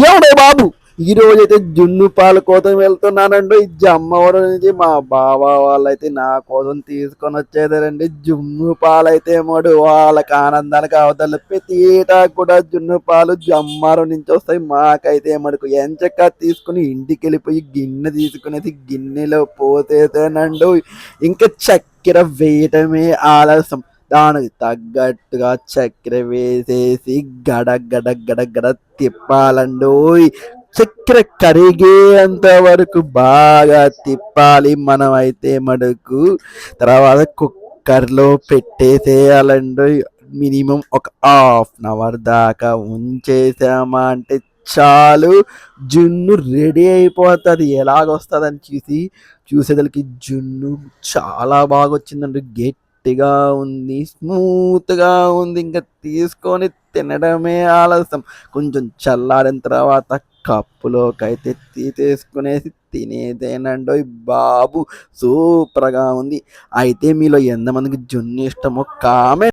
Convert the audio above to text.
ఎవడే బాబు? ఈ రోజు అయితే జున్ను పాల కోసం వెళ్తున్నానండి. ఈ జమ్మవరం నుంచి మా బావ వాళ్ళైతే నా కోసం తీసుకొని వచ్చేదారండి జున్ను పాలు అయితే మడు వాళ్ళకి ఆనందానికి అవతల ప్రతి కూడా జున్ను పాలు జమ్మవరం నుంచి వస్తాయి. మాకైతే మడుకు ఎంచక్క తీసుకుని ఇంటికి వెళ్ళిపోయి గిన్నె తీసుకునేది గిన్నెలో పోతేనండు ఇంకా చక్కెర వేయటమే ఆలస్యం. దానికి తగ్గట్టుగా చక్కెర వేసేసి గడ గడ గడ గడ తిప్పాలండోయ్. చక్కెర కరిగేంత వరకు బాగా తిప్పాలి మనం అయితే మడుకు. తర్వాత కుక్కర్లో పెట్టేసేయాలండి మినిమం ఒక హాఫ్ అన్ అవర్ దాకా ఉంచేసామా అంటే చాలు. జున్ను రెడీ అయిపోతుంది. ఎలాగొస్తుందని చూసి చూసేదానికి జున్ను చాలా బాగా వచ్చిందండి గట్టిగా ఉంది స్మూత్గా ఉంది ఇంకా తీసుకొని తినడమే ఆలస్యం. కొంచెం చల్లారిన తర్వాత కప్పులోకి అయితే తీసేసుకునేసి తినేదేనండో బాబు. సూపర్గా ఉంది. అయితే మీలో ఎంతమందికి జున్ను ఇష్టమో కామెంట్